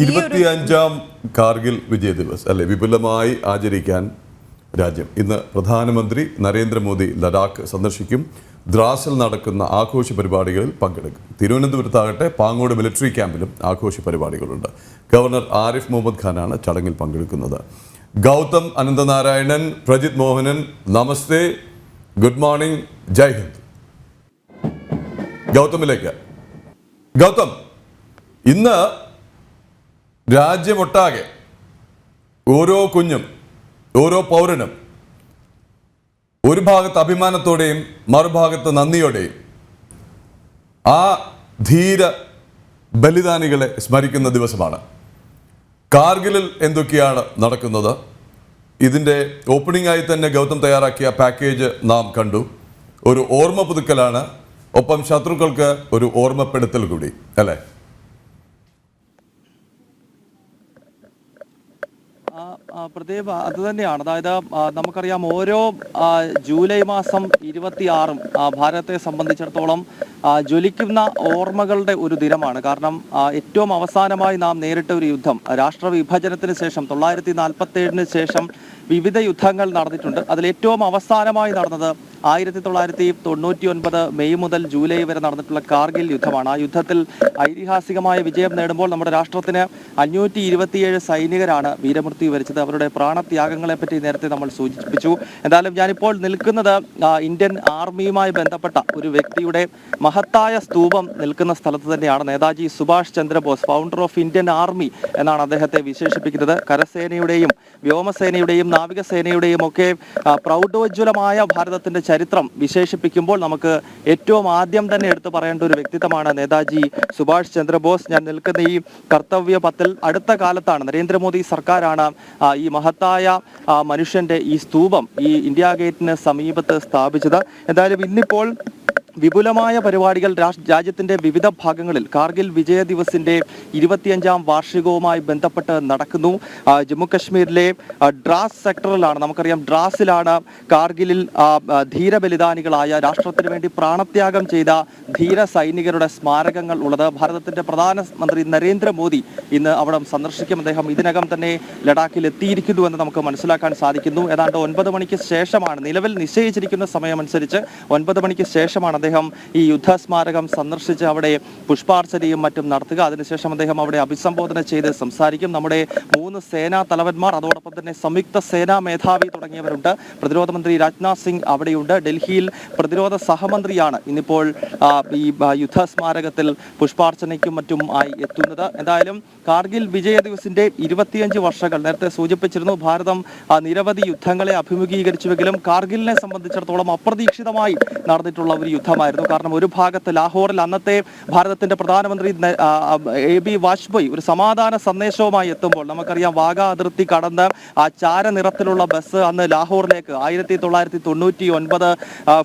ഇരുപത്തിയഞ്ചാം കാർഗിൽ വിജയ ദിവസ് അല്ലെ? വിപുലമായി ആചരിക്കാൻ രാജ്യം. ഇന്ന് പ്രധാനമന്ത്രി നരേന്ദ്രമോദി ലഡാക്ക് സന്ദർശിക്കും. ദ്രാസിൽ നടക്കുന്ന ആഘോഷ പരിപാടികളിൽ പങ്കെടുക്കും. തിരുവനന്തപുരത്താകട്ടെ പാങ്ങോട് മിലിറ്ററി ക്യാമ്പിലും ആഘോഷ പരിപാടികളുണ്ട്. ഗവർണർ ആരിഫ് മുഹമ്മദ് ഖാനാണ് ചടങ്ങിൽ പങ്കെടുക്കുന്നത്. ഗൗതം അനന്തനാരായണൻ പ്രജിത് മോഹനൻ നമസ്തേ ഗുഡ് മോർണിംഗ് ജയ് ഹിന്ദ്. ഗൗതമിലേക്ക്. ഗൗതം ഇന്ന് രാജ്യമൊട്ടാകെ ഓരോ കുഞ്ഞും ഓരോ പൗരനും ഒരു ഭാഗത്ത് അഭിമാനത്തോടെയും മറുഭാഗത്ത് നന്ദിയോടെയും ആ ധീര ബലിദാനികളെ സ്മരിക്കുന്ന ദിവസമാണ്. കാർഗിലിൽ എന്തൊക്കെയാണ് നടക്കുന്നത്? ഇതിന്റെ ഓപ്പണിംഗ് ആയി തന്നെ ഗൗതം തയ്യാറാക്കിയ പാക്കേജ് നാം കണ്ടു. ഒരു ഓർമ്മ പുതുക്കലാണ്. ഒപ്പം ശത്രുക്കൾക്ക് ഒരു ഓർമ്മപ്പെടുത്തൽ കൂടി അല്ലേ ആ, ആ, പ്രദീപ് അത് തന്നെയാണ്. അതായത് നമുക്കറിയാം ഓരോ ജൂലൈ മാസം ഇരുപത്തിയാറും ഭാരതത്തെ സംബന്ധിച്ചിടത്തോളം ജ്വലിക്കുന്ന ഓർമ്മകളുടെ ഒരു ദിനമാണ്. കാരണം ഏറ്റവും അവസാനമായി നാം നേരിട്ട ഒരു യുദ്ധം രാഷ്ട്രവിഭജനത്തിന് ശേഷം തൊള്ളായിരത്തി നാൽപ്പത്തി ഏഴിന് ശേഷം വിവിധ യുദ്ധങ്ങൾ നടന്നിട്ടുണ്ട്. അതിൽ ഏറ്റവും അവസാനമായി നടന്നത് ആയിരത്തി തൊള്ളായിരത്തി തൊണ്ണൂറ്റി ഒൻപത് മെയ് മുതൽ ജൂലൈ വരെ നടന്നിട്ടുള്ള കാർഗിൽ യുദ്ധമാണ്. ആ യുദ്ധത്തിൽ ഐതിഹാസികമായ വിജയം നേടുമ്പോൾ നമ്മുടെ രാഷ്ട്രത്തിന് അഞ്ഞൂറ്റി ഇരുപത്തിയേഴ് സൈനികരാണ് വീരമൃത്യു വരിച്ചത്. അവരുടെ പ്രാണത്യാഗങ്ങളെ പറ്റി നേരത്തെ നമ്മൾ സൂചിപ്പിച്ചു. എന്തായാലും ഞാനിപ്പോൾ നിൽക്കുന്നത് ഇന്ത്യൻ ആർമിയുമായി ബന്ധപ്പെട്ട ഒരു വ്യക്തിയുടെ മഹത്തായ സ്തൂപം നിൽക്കുന്ന സ്ഥലത്ത് തന്നെയാണ് Netaji Subhash Chandrabose founder of Indian army എന്നാണ് അദ്ദേഹത്തെ വിശേഷിപ്പിക്കുന്നത്. കരസേനയുടെയും വ്യോമസേനയുടെയും നാവികസേനയുടെയും ഒക്കെ പ്രൗഢോജ്വലമായ ഭാരതത്തിന്റെ ചരിത്രം വിശേഷിപ്പിക്കുമ്പോൾ നമുക്ക് ഏറ്റവും ആദ്യം തന്നെ എടുത്തു പറയേണ്ട ഒരു വ്യക്തിത്വമാണ് നേതാജി സുഭാഷ് ചന്ദ്രബോസ്. ഞാൻ നിൽക്കുന്ന ഈ കർത്തവ്യ പത്തിൽ അടുത്ത കാലത്താണ് നരേന്ദ്രമോദി സർക്കാരാണ് ഈ മഹത്തായ മനുഷ്യന്റെ ഈ സ്തൂപം ഈ ഇന്ത്യ ഗേറ്റിന് സമീപത്ത് സ്ഥാപിച്ചത്. എന്തായാലും ഇന്നിപ്പോൾ വിപുലമായ പരിപാടികൾ രാജ്യത്തിന്റെ വിവിധ ഭാഗങ്ങളിൽ കാർഗിൽ വിജയ ദിവസിന്റെ ഇരുപത്തിയഞ്ചാം വാർഷികവുമായി ബന്ധപ്പെട്ട് നടക്കുന്നു. ജമ്മുകശ്മീരിലെ ജമ്മു കശ്മീരിലെ ഡ്രാസ് സെക്ടറിലാണ് നമുക്കറിയാം ഡ്രാസിലാണ് കാർഗിലിൽ ധീരബലിദാനികളായ രാഷ്ട്രത്തിന് വേണ്ടി പ്രാണത്യാഗം ചെയ്ത ധീര സൈനികരുടെ സ്മാരകങ്ങൾ ഉള്ളത്. ഭാരതത്തിന്റെ പ്രധാനമന്ത്രി നരേന്ദ്രമോദി ഇന്ന് അവിടെ സന്ദർശിക്കും. അദ്ദേഹം ഇതിനകം തന്നെ ലഡാക്കിൽ എത്തിയിരിക്കുന്നു എന്ന് നമുക്ക് മനസ്സിലാക്കാൻ സാധിക്കുന്നു. ഏതാണ്ട് ഒൻപത് മണിക്ക് ശേഷമാണ് നിലവിൽ നിശ്ചയിച്ചിരിക്കുന്ന സമയമനുസരിച്ച് ഒൻപത് മണിക്ക് ശേഷമാണ് അദ്ദേഹം ഈ യുദ്ധസ്മാരകം സന്ദർശിച്ച് അവിടെ പുഷ്പാർച്ചനയും മറ്റും നടത്തുക. അതിനുശേഷം അദ്ദേഹം അവിടെ അഭിസംബോധന ചെയ്ത് സംസാരിക്കും. നമ്മുടെ മൂന്ന് സേനാ തലവന്മാർ അതോടൊപ്പം തന്നെ സംയുക്ത സേനാ മേധാവി തുടങ്ങിയവരുണ്ട്. പ്രതിരോധ മന്ത്രി രാജ്നാഥ് സിംഗ് അവിടെയുണ്ട്. ഡൽഹിയിൽ പ്രതിരോധ സഹമന്ത്രിയാണ് ഇന്നിപ്പോൾ ഈ യുദ്ധ യുദ്ധസ്മാരകത്തിൽ പുഷ്പാർച്ചനയ്ക്കും മറ്റും ആയി എത്തുന്നത്. എന്തായാലും കാർഗിൽ വിജയ ദിവസിന്റെ ഇരുപത്തിയഞ്ച് വർഷങ്ങൾ നേരത്തെ സൂചിപ്പിച്ചിരുന്നു. ഭാരതം നിരവധി യുദ്ധങ്ങളെ അഭിമുഖീകരിച്ചുവെങ്കിലും കാർഗിലിനെ സംബന്ധിച്ചിടത്തോളം അപ്രതീക്ഷിതമായി നടന്നിട്ടുള്ള ഒരു യുദ്ധമായിരുന്നു. കാരണം ഒരു ഭാഗത്ത് ലാഹോറിൽ അന്നത്തെ ഭാരതത്തിന്റെ പ്രധാനമന്ത്രി എ ബി വാജ്പേയി ഒരു സമാധാന സന്ദേശവുമായി എത്തുമ്പോൾ നമുക്കറിയാം വാഗ അതിർത്തി കടന്ന് ആ ചാര നിറത്തിലുള്ള ബസ് അന്ന് ലാഹോറിലേക്ക് ആയിരത്തി തൊള്ളായിരത്തി തൊണ്ണൂറ്റി ഒൻപത്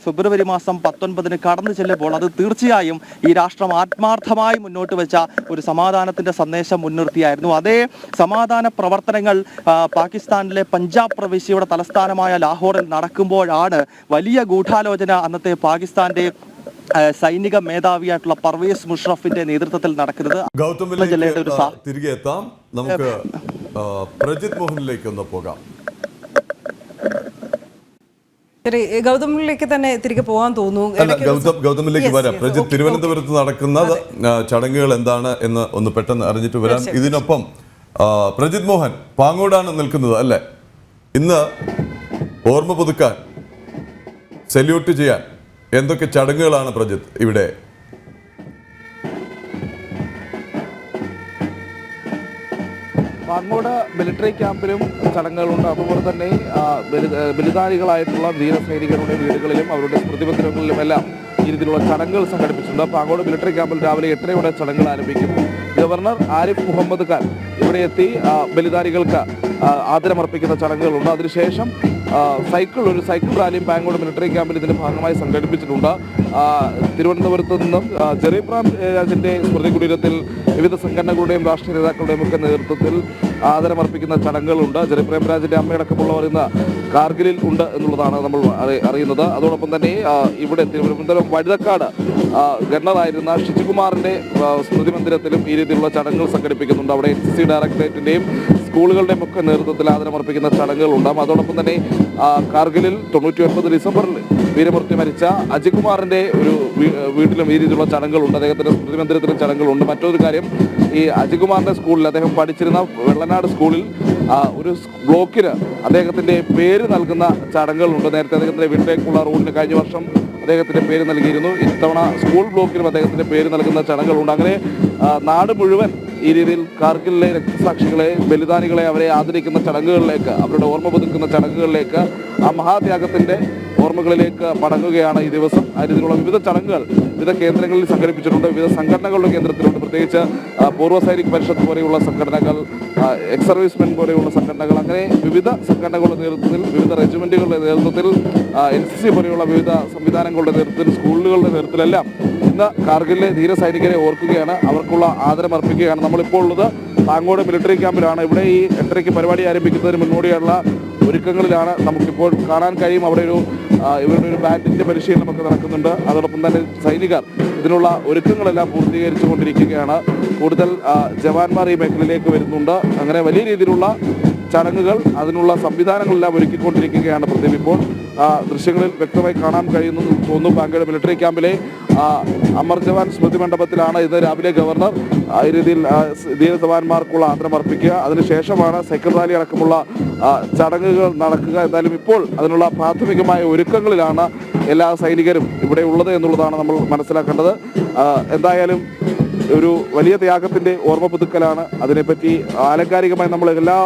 ഫെബ്രുവരി മാസം പത്തൊൻപതിന് കടന്നു ചെല്ലുമ്പോൾ അത് തീർച്ചയായും ഈ രാഷ്ട്രം ആത്മാർത്ഥമായി മുന്നോട്ട് വെച്ച ഒരു സമാധാനത്തിന്റെ സന്ദേശം മുൻനിർത്തിയായിരുന്നു. അതേ സമാധാന പ്രവർത്തനങ്ങൾ പാകിസ്ഥാനിലെ പഞ്ചാബ് പ്രവിശ്യയുടെ തലസ്ഥാനമായ ലാഹോറിൽ നടക്കുമ്പോഴാണ് വലിയ ഗൂഢാലോചന അന്നത്തെ പാകിസ്ഥാന്റെ ആ, സൈനിക മേധാവിയായിട്ടുള്ള പർവേസ് മുഷറഫിന്റെ നേതൃത്വത്തിൽ നടക്കുന്നത്. തിരികെ എത്താം. നമുക്ക് പ്രജിത് മോഹനിലേക്ക് ഒന്ന് പോകാം. ശരി ഗൗതമിലേക്ക് തന്നെ തിരികെ പോകാൻ തോന്നുന്നു. ഗൗതമിലേക്ക് വരാം. പ്രജിത് തിരുവനന്തപുരത്ത് നടക്കുന്ന ചടങ്ങുകൾ എന്താണ് എന്ന് ഒന്ന് പെട്ടെന്ന് അറിഞ്ഞിട്ട് വരാം. ഇതിനൊപ്പം പ്രജിത് മോഹൻ പാങ്ങോടാണ് നിൽക്കുന്നത് അല്ലേ? ഇന്ന് ഓർമ്മ പുതുക്കാൻ സല്യൂട്ട് ചെയ്യാൻ എന്തൊക്കെ ചടങ്ങുകളാണ് പ്രജിത്ത് ഇവിടെ? പാങ്ങോട് മിലിറ്ററി ക്യാമ്പിലും ചടങ്ങുകളുണ്ട്. അതുപോലെ തന്നെ ബലിദാനികളായിട്ടുള്ള ധീരസൈനികരുടെ വീടുകളിലും അവരുടെ സ്മൃതിപത്രങ്ങളിലും എല്ലാം ഈ രീതിയിലുള്ള ചടങ്ങുകൾ സംഘടിപ്പിച്ചിട്ടുണ്ട്. പാങ്ങോട് മിലിറ്ററി ക്യാമ്പിൽ രാവിലെ എട്ടരയോടെ ചടങ്ങുകൾ ആരംഭിക്കും. ഗവർണർ ആരിഫ് മുഹമ്മദ് ഖാൻ ഇവിടെ എത്തി ബലിദാനികൾക്ക് ആദരമർപ്പിക്കുന്ന ചടങ്ങുകളുണ്ട്. അതിനുശേഷം സൈക്കിൾ ഒരു സൈക്കിൾ റാലിയും പാങ്ങോട് മിലിറ്ററി ക്യാമ്പിൽ ഇതിന്റെ ഭാഗമായി സംഘടിപ്പിച്ചിട്ടുണ്ട്. തിരുവനന്തപുരത്ത് നിന്നും ജെറിബ്രാം രാജിന്റെ സ്മൃതി കുടീരത്തിൽ വിവിധ സംഘടനകളുടെയും രാഷ്ട്രീയ നേതാക്കളുടെയും ഒക്കെ നേതൃത്വത്തിൽ ആദരമർപ്പിക്കുന്ന ചടങ്ങുകളുണ്ട്. ജെറിബ്രാം രാജിന്റെ അമ്മയടക്കമുള്ളവർ ഇന്ന് കാർഗിലിൽ ഉണ്ട് എന്നുള്ളതാണ് നമ്മൾ അറി- അറിയുന്നത്. അതോടൊപ്പം തന്നെ ഇവിടെ തിരുവനന്തപുരം വഴുതക്കാട് ഗവർണറായിരുന്ന ഷിജികുമാറിന്റെ സ്മൃതി മന്ദിരത്തിലും ഈ രീതിയിലുള്ള ചടങ്ങുകൾ സംഘടിപ്പിക്കുന്നുണ്ട്. അവിടെ എൻ സി സി ഡയറക്ടറേറ്റിന്റെയും സ്കൂളുകളുടെയും ഒക്കെ നേതൃത്വത്തിൽ ആദരമർപ്പിക്കുന്ന ചടങ്ങുകൾ ഉണ്ടാകും അതോടൊപ്പം തന്നെ കാർഗിലിൽ തൊണ്ണൂറ്റി ഒൻപത് ഡിസംബറിൽ വീരമൃത്യു മരിച്ച അജികുമാറിന്റെ ഒരു വീട്ടിലും ഈ രീതിയിലുള്ള ചടങ്ങുകളുണ്ട്. അദ്ദേഹത്തിന്റെ സ്മൃതി മന്ദിരത്തിലും ചടങ്ങുകളുണ്ട്. മറ്റൊരു കാര്യം ഈ അജികുമാറിന്റെ സ്കൂളിൽ അദ്ദേഹം പഠിച്ചിരുന്ന വെള്ളനാട് സ്കൂളിൽ ഒരു ബ്ലോക്കിന് അദ്ദേഹത്തിന്റെ പേര് നൽകുന്ന ചടങ്ങുകളുണ്ട്. നേരത്തെ അദ്ദേഹത്തിന്റെ വീട്ടിലേക്കുള്ള റോഡിന് കഴിഞ്ഞ വർഷം അദ്ദേഹത്തിന്റെ പേര് നൽകിയിരുന്നു. ഇത്തവണ സ്കൂൾ ബ്ലോക്കിനും അദ്ദേഹത്തിന്റെ പേര് നൽകുന്ന ചടങ്ങുകളുണ്ട്. അങ്ങനെ നാട് മുഴുവൻ ഈ രീതിയിൽ രക്തസാക്ഷികളെ ബലിദാനികളെ അവരെ ആദരിക്കുന്ന ചടങ്ങുകളിലേക്ക് അവരുടെ ഓർമ്മ പുതുക്കുന്ന ചടങ്ങുകളിലേക്ക് ആ മഹാത്യാഗത്തിന്റെ ഓർമ്മകളിലേക്ക് മടങ്ങുകയാണ് ഈ ദിവസം. ആ വിവിധ ചടങ്ങുകൾ വിവിധ കേന്ദ്രങ്ങളിൽ സംഘടിപ്പിച്ചിട്ടുണ്ട്. വിവിധ സംഘടനകളുടെ കേന്ദ്രത്തിലുണ്ട്. പ്രത്യേകിച്ച് പൂർവ സൈനിക് പരിഷത്ത് പോലെയുള്ള സംഘടനകൾ എക്സ് സർവീസ്മെൻ പോലെയുള്ള സംഘടനകൾ അങ്ങനെ വിവിധ സംഘടനകളുടെ നേതൃത്വത്തിൽ വിവിധ റെജിമെന്റുകളുടെ നേതൃത്വത്തിൽ എൻ സി സി പോലെയുള്ള വിവിധ സംവിധാനങ്ങളുടെ നേതൃത്വത്തിൽ സ്കൂളുകളുടെ നേതൃത്വത്തിലെല്ലാം ഇന്ന് കാർഗിലിലെ ധീരസൈനികരെ ഓർക്കുകയാണ്. അവർക്കുള്ള ആദരം അർപ്പിക്കുകയാണ് നമ്മളിപ്പോൾ ഉള്ളത് താങ്കോട് മിലിറ്ററി ക്യാമ്പിലാണ് ഇവിടെ ഈ എട്ടരയ്ക്ക് പരിപാടി ആരംഭിക്കുന്നതിന് മുന്നോടിയുള്ള ഒരുക്കങ്ങളിലാണ് നമുക്കിപ്പോൾ കാണാൻ കഴിയും. അവിടെ ഒരു ഇവരുടെ ഒരു ബാൻഡിന്റെ പരിശീലനമൊക്കെ നടക്കുന്നുണ്ട്. അതോടൊപ്പം തന്നെ സൈനികർ ഇതിനുള്ള ഒരുക്കങ്ങളെല്ലാം പൂർത്തീകരിച്ചു കൊണ്ടിരിക്കുകയാണ് കൂടുതൽ ജവാന്മാർ ഈ മേഖലയിലേക്ക് വരുന്നുണ്ട്. അങ്ങനെ വലിയ രീതിയിലുള്ള ചടങ്ങുകൾ അതിനുള്ള സംവിധാനങ്ങളെല്ലാം ഒരുക്കിക്കൊണ്ടിരിക്കുകയാണ് പ്രദീപ് ഇപ്പോൾ. ദൃശ്യങ്ങളിൽ വ്യക്തമായി കാണാൻ കഴിയുന്നു തോന്നുന്നു ബാങ്കയുടെ മിലിറ്ററി ക്യാമ്പിലെ അമർ ജവാൻ സ്മൃതി മണ്ഡപത്തിലാണ് ഇന്ന് രാവിലെ ഗവർണർ ആ, രീതിയിൽ ധീരസവാന്മാർക്കുള്ള സ് ധീര ആദരം അർപ്പിക്കുക. അതിനുശേഷമാണ് സൈക്കിൾ റാലി അടക്കമുള്ള ചടങ്ങുകൾ നടക്കുക. എന്തായാലും ഇപ്പോൾ അതിനുള്ള പ്രാഥമികമായ ഒരുക്കങ്ങളിലാണ് എല്ലാ സൈനികരും ഇവിടെ ഉള്ളത് എന്നുള്ളതാണ് നമ്മൾ മനസ്സിലാക്കേണ്ടത്. എന്തായാലും ഒരു വലിയ ത്യാഗത്തിന്റെ ഓർമ്മ പുതുക്കലാണ്. അതിനെപ്പറ്റി ആലങ്കാരികമായി നമ്മൾ എല്ലാ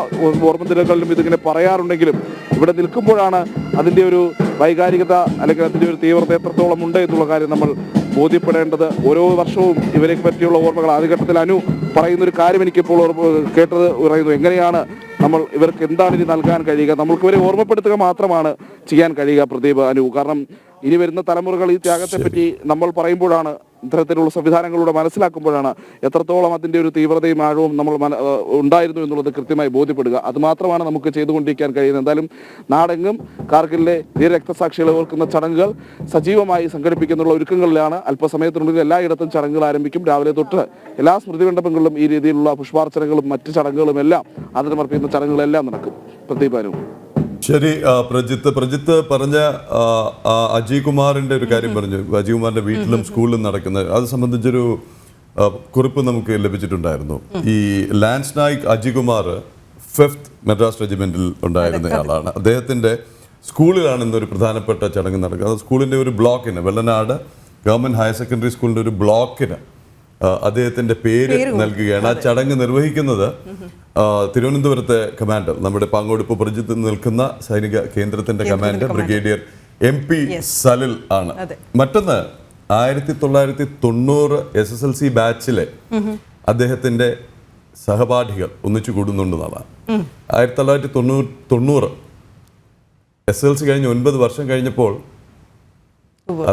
ഓർമ്മ ദിനങ്ങളിലും ഇതിങ്ങനെ പറയാറുണ്ടെങ്കിലും ഇവിടെ നിൽക്കുമ്പോഴാണ് അതിന്റെ ഒരു വൈകാരികത അല്ലെങ്കിൽ അതിന്റെ ഒരു തീവ്രത എത്രത്തോളം ഉണ്ട് എന്നുള്ള കാര്യം നമ്മൾ ബോധ്യപ്പെടേണ്ടത് ഓരോ വർഷവും ഇവരെ പറ്റിയുള്ള ഓർമ്മകൾ ആദ്യഘട്ടത്തിൽ അനു പറയുന്ന ഒരു കാര്യം എനിക്കിപ്പോൾ ഓർമ്മ കേട്ടത് പറയുന്നു. എങ്ങനെയാണ് നമ്മൾ ഇവർക്ക് എന്താണ് ഇനി നൽകാൻ കഴിയുക? നമ്മൾക്ക് ഇവരെ ഓർമ്മപ്പെടുത്തുക മാത്രമാണ് ചെയ്യാൻ കഴിയുക പ്രദീപ് അനു. കാരണം ഇനി വരുന്ന തലമുറകൾ ഈ ത്യാഗത്തെപ്പറ്റി നമ്മൾ പറയുമ്പോഴാണ് ഇത്തരത്തിലുള്ള സംവിധാനങ്ങളിലൂടെ മനസ്സിലാക്കുമ്പോഴാണ് എത്രത്തോളം അതിന്റെ ഒരു തീവ്രതയും ആഴവും നമ്മൾ ഉണ്ടായിരുന്നു എന്നുള്ളത് കൃത്യമായി ബോധ്യപ്പെടുക. അതുമാത്രമാണ് നമുക്ക് ചെയ്തുകൊണ്ടിരിക്കാൻ കഴിയുന്നത്. എന്തായാലും നാടെങ്ങും കാർഗിലിലെ വീരരക്തസാക്ഷികളെ ഓർക്കുന്ന ചടങ്ങുകൾ സജീവമായി സംഘടിപ്പിക്കുന്നുള്ള ഒരുക്കങ്ങളിലാണ് അല്പസമയത്തിനുള്ളിൽ എല്ലായിടത്തും ചടങ്ങുകൾ ആരംഭിക്കും. രാവിലെ തൊട്ട് എല്ലാ സ്മൃതി മണ്ഡപങ്ങളിലും ഈ രീതിയിലുള്ള പുഷ്പാർച്ചനകളും മറ്റ് ചടങ്ങുകളും എല്ലാം ആദരമർപ്പിക്കുന്ന ചടങ്ങുകളെല്ലാം നടക്കും. പ്രദീപാനും ശരി പ്രജിത്ത്. പ്രജിത്ത് പറഞ്ഞ അജയ് കുമാറിന്റെ ഒരു കാര്യം പറഞ്ഞു. അജയ് കുമാറിന്റെ വീട്ടിലും സ്കൂളിലും നടക്കുന്ന അത് സംബന്ധിച്ചൊരു കുറിപ്പ് നമുക്ക് ലഭിച്ചിട്ടുണ്ടായിരുന്നു. ഈ ലാൻസ് നായിക് അജയ് കുമാർ ഫിഫ്ത്ത് മദ്രാസ് റെജിമെന്റിൽ ഉണ്ടായിരുന്നയാളാണ് അദ്ദേഹത്തിന്റെ സ്കൂളിലാണ് ഇന്നൊരു പ്രധാനപ്പെട്ട ചടങ്ങ് നടക്കുന്നത്. സ്കൂളിന്റെ ഒരു ബ്ലോക്കിന് വെള്ളനാട് ഗവൺമെന്റ് ഹയർ സെക്കൻഡറി സ്കൂളിന്റെ ഒരു ബ്ലോക്കിന് അദ്ദേഹത്തിന്റെ പേര് നൽകുകയാണ്. ആ ചടങ്ങ് നിർവഹിക്കുന്നത് തിരുവനന്തപുരത്തെ കമാൻഡർ നമ്മുടെ പാങ്ങോട് ഇപ്പോൾ പ്രജിത്ത് നിൽക്കുന്ന സൈനിക കേന്ദ്രത്തിന്റെ commander brigadier M P Salil ആണ്. മറ്റൊന്ന് ആയിരത്തി തൊള്ളായിരത്തി തൊണ്ണൂറ് എസ് എസ് എൽ സി ബാച്ചിലെ അദ്ദേഹത്തിന്റെ സഹപാഠികൾ ഒന്നിച്ചു കൂടുന്നുണ്ടെന്നാണ് ആയിരത്തി തൊള്ളായിരത്തി തൊണ്ണൂറ് തൊണ്ണൂറ് എസ് എൽ സി കഴിഞ്ഞ് ഒൻപത് വർഷം കഴിഞ്ഞപ്പോൾ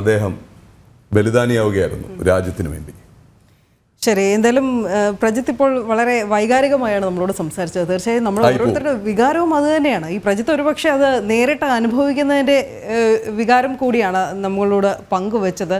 അദ്ദേഹം ബലിദാനിയാവുകയായിരുന്നു രാജ്യത്തിന് വേണ്ടി. ശരി എന്തായാലും പ്രജിത്ത് ഇപ്പോൾ വളരെ വൈകാരികമായാണ് നമ്മളോട് സംസാരിച്ചത്. തീർച്ചയായും നമ്മൾ. ഓരോരുത്തരുടെ വികാരവും അത് തന്നെയാണ്. ഈ പ്രജിത്ത് ഒരുപക്ഷെ അത് നേരിട്ട് അനുഭവിക്കുന്നതിന്റെ വികാരം കൂടിയാണ് നമ്മളോട് പങ്കുവെച്ചത്.